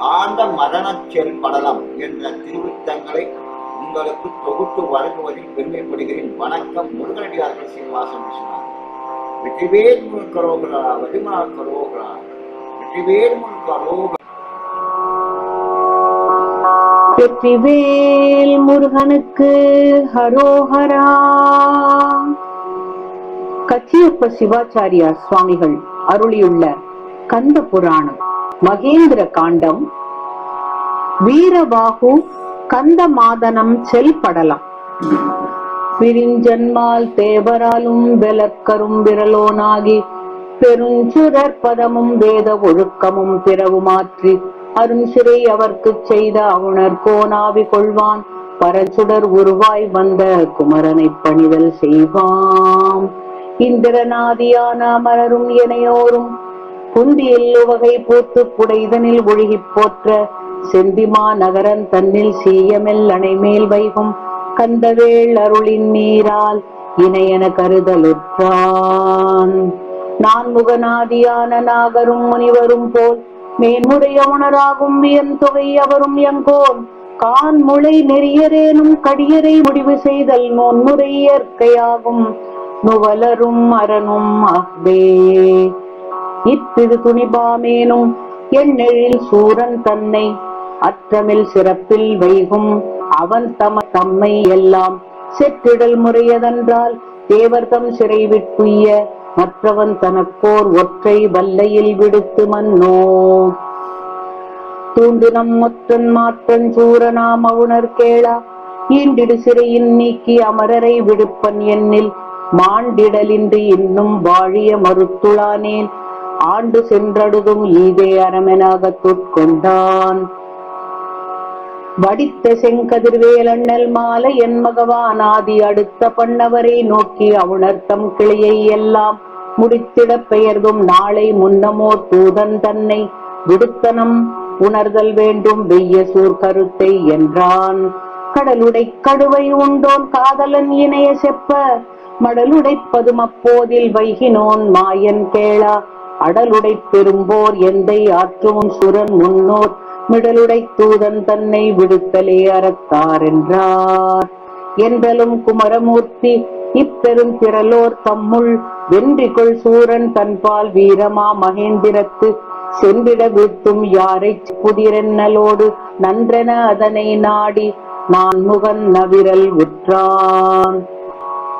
ஆண்ட மரணச் செல் படலம் என்ற திருவித்தங்களை உங்களுக்கு தொகுத்து வழங்குவதில் பெருமைப்படுகிறேன். வணக்கம் முருகனடியார்கள் சீனிவாசன் விஸ்வநாதன். வெற்றிவேல் முன் கரோகரா வடிமனால் கரோகரா. வெற்றிவேல் முன் கரோகரா. வெற்றிவேல் முருகனுக்கு ஹரோஹரா. கச்சியப்ப சிவாச்சாரியா சுவாமிகள் அருளியுள்ள கந்த புராணம். மகேந்திர காண்டம் வீரபாகு கந்த மாதனம் செல்படலாம் பிரிஞ்சன்மால் தேவராலும் வெலக்கரும் விரலோனாகி பெருஞ்சுரற் பதமும் வேத ஒழுக்கமும் பிறவுமாற்றி அரும் சிறை அவர்க்குச் செய்த அவுணர் கோனாவி கொள்வான். பரச்சுடர் உருவாய் வந்த குமரனை பணிதல் செய்வாம். இந்திரநாதியான அமரரும் எனையோரும் குந்தியில் உவகை பூத்து புடைதனில் ஒழுகிப் போற்ற செந்திமா நகரன் தன்னில் சீயமெல் அணைமேல் வைகும் கந்தவேள் அருளின் நீரால் இணையன கருதலுற்றான். நான் முகநாதியான நாகரும் முனிவரும் போல் மேன்முடைய உணராகும் வியன் தொகை அவரும் எங்கோன் கான் முளை நெறியரேனும் கடியரை முடிவு செய்தல் நோன்முறை இயற்கையாகும். நுவலரும் அரணும் அஹ்வே இத்திரு துணிபாமேனும் எண்ணெழில் சூரன் தன்னை அற்றமில் சிறப்பில் வைகும் அவன் தம தம்மை எல்லாம் செற்றிடல் முறையதென்றால் தேவர்தம் சிறை விட்டுய மற்றவன் தனக்கோர் ஒற்றை வல்லையில் விடுத்து மன்னோ. தூண்டினம் முத்தன் மாற்றன் சூரனாம் அவுணர் கேளா. ஈண்டிடு சிறையின் நீக்கி அமரரை விடுப்பன் எண்ணில் மாண்டிடலின்றி இன்னும் வாழிய மறுத்துளானேன். ஆண்டு சென்றடுதும் ஈதே அரமெனாகத் துட்கொண்டான் வடித்த செங்கதிர்வேலண்ணல் மாலை என் ஆதி அடுத்த பண்ணவரை நோக்கி அவுணர்த்தம் கிளையை எல்லாம் முடித்திட பெயர்தும் நாளை முன்னமோ தூதன் தன்னை விடுத்தனம் உணர்தல் வேண்டும் வெய்ய சூர் கருத்தை என்றான். கடலுடை கடுவை உண்டோன் காதலன் இணைய செப்ப மடலுடைப்பதும் பதுமப்போதில் வைகினோன் மாயன் கேளா அடலுடை பெரும்போர் எந்தை ஆற்றும் சுரன் முன்னோர்? மிடலுடை தூதன் தன்னை விடுத்தலே அறத்தார் என்றார். என்றலும் குமரமூர்த்தி இப்பெரும் திரளோர் தம்முள் வென்றிகொள் சூரன் தன்பால் வீரமா மகேந்திரத்து. சென்றிட வீட்டும் யாரை புதிரென்னலோடு நன்றென அதனை நாடி நான் முகன் நவிரல் உற்றான்.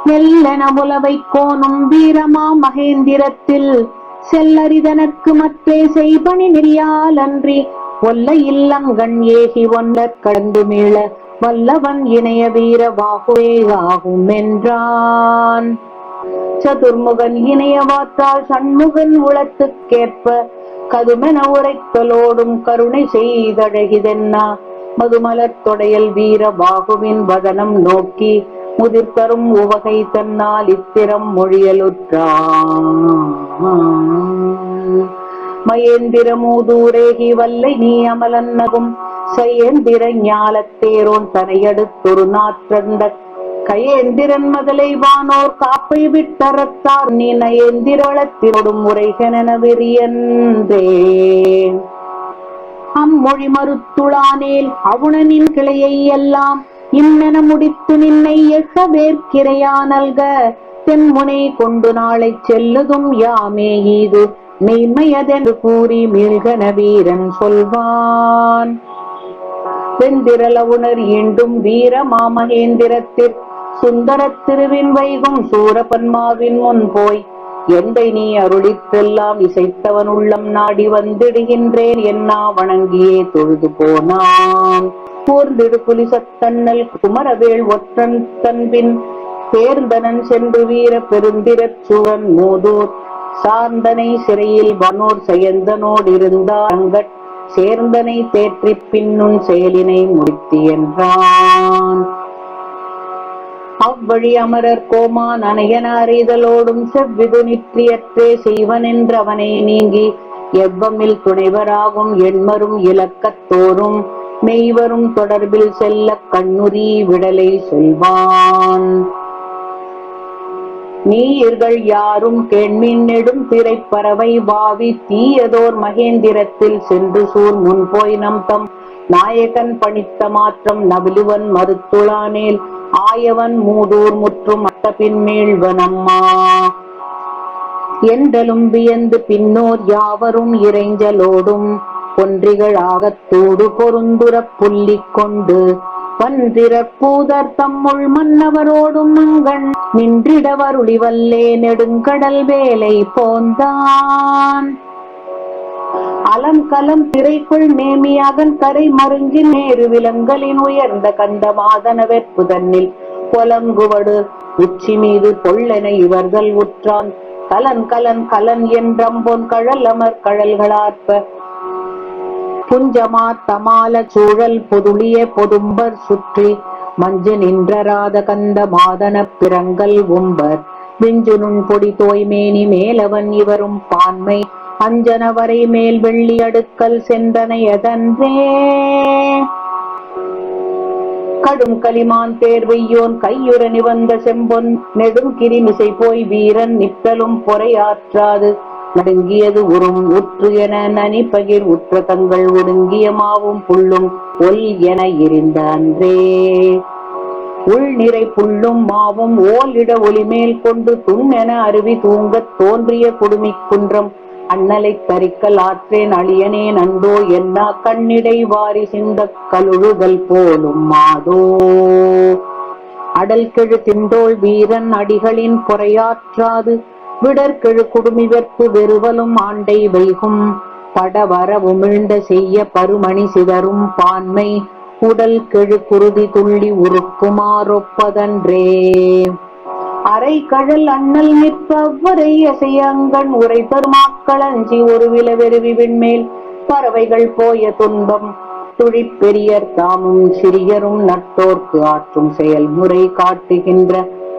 மெல்லென முலவை கோணும் வீரமா மகேந்திரத்தில் செல்லரிதனக்கு மற்றே செய்பணி நெறியால் அன்றி ஒல்ல இல்லங்கண் ஏகி ஒன்றற் கடந்து மீள வல்லவன் இணைய வீர வாகுவே ஆகும் என்றான் சதுர்முகன் இணைய வாத்தால் சண்முகன் உளத்துக்கேற்ப கதுமென உரைத்தலோடும் கருணை செய்தழகிதென்னா மதுமலர் தொடையல் வீர பாகுவின் வதனம் நோக்கி முதிர்தரும் உவகை தன்னால் இத்திரம் மொழியலுற்றான். மயேந்திரமூதூரேகி வல்லை நீ அமலன்னகும். சயேந்திர ஞாலத்தேரோன் தனையடுத்தொரு நாற்றந்த கயேந்திரன் மதலை வானோர் காப்பை விட்டறத்தார். நீ நயேந்திரளத்தினொடும் முறைகென விரியன்றேன் அம்மொழி மறுத்துளானேல் அவுணனின் கிளையை எல்லாம் இன்னென முடித்து நின்னை எட்ட வேர்க்கிரையானல்க தென்முனை கொண்டு நாளை செல்லுதும் யாமே இது மெய்மையதென்று கூறி மீள்கன வீரன் சொல்வான். செந்திரலவுணர் உணர் ஈண்டும் வீர மாமகேந்திரத்தில் சுந்தர திருவின் வைகும் சூரபன்மாவின் முன் போய். எந்தை நீ அருளித்தெல்லாம் இசைத்தவன் உள்ளம் நாடி வந்திடுகின்றேன். என்னா வணங்கியே தொழுது போனான். கூர்ந்திடு புலிசத்தன்னல் குமரவேள் ஒற்றன் தன்பின். பேர்ந்தனன் சென்று வீர பெருந்திரச் சுவன் மூதூர். சார்ந்தனை சிறையில் வனோர் செயந்தனோடு இருந்தார் சேர்ந்தனை தேற்றி பின்னும் செயலினை முடித்து என்றான். அவ்வழி அமரர் கோமான் அணையன அறிதலோடும் செவ்விது நிற்றியற்றே செய்வன் நீங்கி எவ்வமில் துணைவராகும் எண்மரும் இலக்கத்தோறும் மெய்வரும் தொடர்பில் செல்ல கண்ணுரி விடலை செல்வான். நீர்கள் யாரும் கேண்மின் நெடும் திரைப்பறவை வாவி தீயதோர் மகேந்திரத்தில் சென்று சூர் முன் போய் நம் தம் நாயகன் பணித்த மாற்றம் நவிலுவன் மறுத்துளானேல் ஆயவன் மூதூர் முற்றும் அட்ட பின்மேழ்வனம்மா என்றலும் வியந்து பின்னோர் யாவரும் இறைஞ்சலோடும் ஒன்றிகள் ஆகத்தோடு பொருந்துரப் புள்ளி கொண்டு பன்றிறப் பூதர் தம்முள் மன்னவரோடும் மங்கண் நின்றிடவருளிவல்லே நெடுங்கடல் வேலை போந்தான். அலங்கலம் திரைக்குள் நேமியாகன் கரை மருங்கி நேரு விலங்கலின் உயர்ந்த கந்த மாதன வெற்பு தன்னில் உச்சி மீது பொள்ளென இவர்கள் உற்றான். கலன் கலன் கலன் என்றம்பொன் கழல் அமர் கழல்களாற்ப புஞ்சமா தமால சூழல் பொதுளிய பொதும்பர் சுற்றி மஞ்சு நின்றராத கந்த மாதன பிறங்கல் உம்பர். விஞ்சுனுன் பொடி தோய்மேனி மேலவன் இவரும் பான்மை. அஞ்சன வரை மேல் வெள்ளி அடுக்கல் சென்றனையதன்றே கடும் களிமான் தேர்வையோன் கையுற நிவந்த செம்பொன் நெடும் கிரிமிசை போய் வீரன் நிற்றலும் பொறையாற்றாது. நடுங்கியது உறும் உற்று என நனி பகிர் உற்ற தங்கள் ஒடுங்கிய மாவும் புல்லும் ஒல் என இருந்த அன்றே. உள் நிறை புல்லும் மாவும் ஓலிட ஒளிமேல் கொண்டு துண் என அருவி தூங்கத் தோன்றிய குடுமி குன்றம். அண்ணலை தரிக்கல் ஆற்றேன் அழியனே நண்டோ என்ன கண்ணிடை வாரி சிந்தக் கழுழுதல் போலும் மாதோ. அடல் கெழு திண்டோள் வீரன் அடிகளின் பொறையாற்றாது விடற்கெழு குடுமி வெற்பு வெறுவலும் ஆண்டை வைகும். படவர உமிழ்ந்த செய்ய பருமணி சிதறும் பான்மை உடல் கெழு குருதி துள்ளி உருக்குமாறொப்பதன்றே அரை கழல் அண்ணல் நிற்ப அவ்வரை அசையங்கண் உரை பெருமாக்களஞ்சி ஒரு விலவெருவி விண்மேல். பறவைகள் போய துன்பம் துழிப்பெரியர் தாமும் சிறியரும் நட்டோர்க்கு ஆற்றும் செயல்முறை காட்டுகின்ற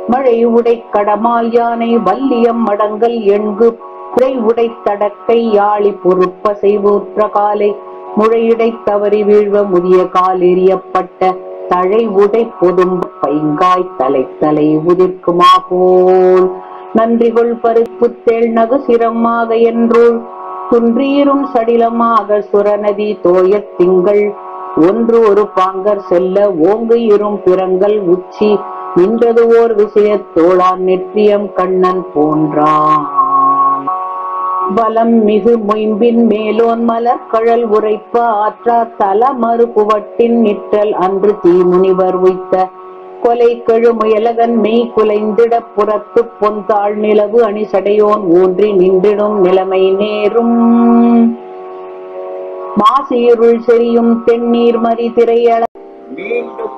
மழை உடை கடமால் யானை வல்லியம் மடங்கல் எண்கு குறை உடை தடக்கை யாழி பொறுப்ப செய்வூற்ற காலை முழையிடை தவறி வீழ்வ முதிய கால் எறியப்பட்ட தழை உடை பொதும் பைங்காய் தலை தலை உதிர்க்குமா போல். நன்றிகொள் பருப்பு தேள் நகு சிரமாக என்றுள். குன்றீரும் சடிலமாக சுரநதி தோயத் திங்கள். ஒன்று ஒரு பாங்கர் செல்ல ஓங்கு இரும் பிறங்கள் உச்சி. நின்றது ஓர் விஷயத் நெற்றியம் கண்ணன் போன்றான். வலம் மிகு மொயம்பின் மேலோன் மலர் கழல் உரைப்ப ஆற்றா தல மறுபுவட்டின் நிற்றல் அன்று தீமுனிவர் உய்த்த கொலை கெழு முயலகன் மெய் குலைந்திட புறத்து பொந்தாள் நிலவு அணிசடையோன் ஊன்றி நின்றிடும் நிலைமை நேரும். மாசியிருள் செறியும் தென்னீர் மறி திரையள மீண்டும்